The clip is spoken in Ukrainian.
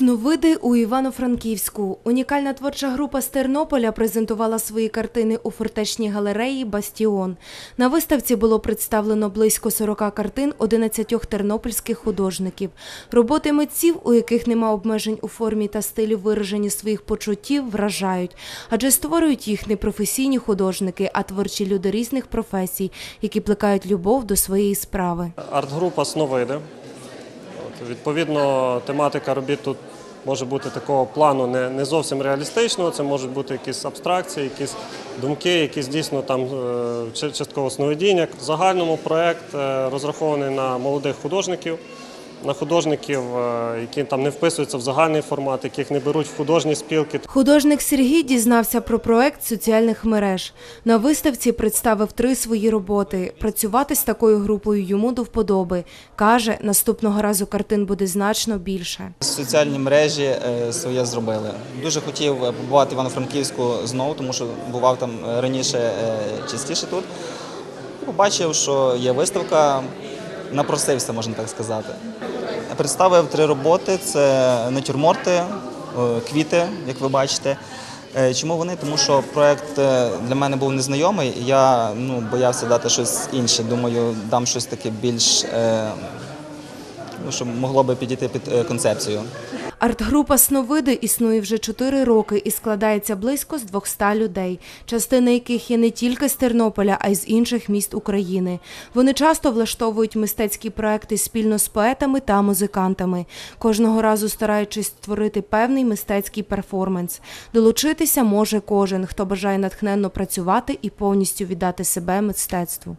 Сновиди у Івано-Франківську. Унікальна творча група з Тернополя презентувала свої картини у фортечній галереї Бастіон. На виставці було представлено близько 40 картин 11 тернопільських художників. Роботи митців, у яких нема обмежень у формі та стилі вираження своїх почуттів, вражають, адже створюють їх не професійні художники, а творчі люди різних професій, які плекають любов до своєї справи. Арт-група Сновиди. Відповідно, тематика робіт тут може бути такого плану не, не зовсім реалістичного. Це можуть бути якісь абстракції, якісь думки, якісь дійсно там е, частково сновидіння. В загальному проект е, розрахований на молодих художників. На художників, е, які там не вписуються в загальний формат, яких не беруть в художні спілки. Художник Сергій дізнався про проект соціальних мереж. На виставці представив три свої роботи. Працювати з такою групою йому до вподоби. Каже, наступного разу картин буде значно більше. Соціальні мережі е, своє зробили. Дуже хотів е, побувати в Івано-Франківську знову, тому що бував там раніше частіше тут. Побачив, що є виставка, напросився, можна так сказати. Представив три роботи: це натюрморти, е, квіти, як ви бачите. Е, Чому вони? Тому що проект е, для мене був незнайомий, і я ну, боявся дати щось інше. Думаю, дам щось таке більш, ну, щоб могло би підійти під концепцію. Арт-група Сновиди існує вже чотири роки і складається близько з 200 людей, частина яких є не тільки з Тернополя, а й з інших міст України. Вони часто влаштовують мистецькі проекти спільно з поетами та музикантами, кожного разу стараючись створити певний мистецький перформанс. Долучитися може кожен, хто бажає натхненно працювати і повністю віддати себе мистецтву.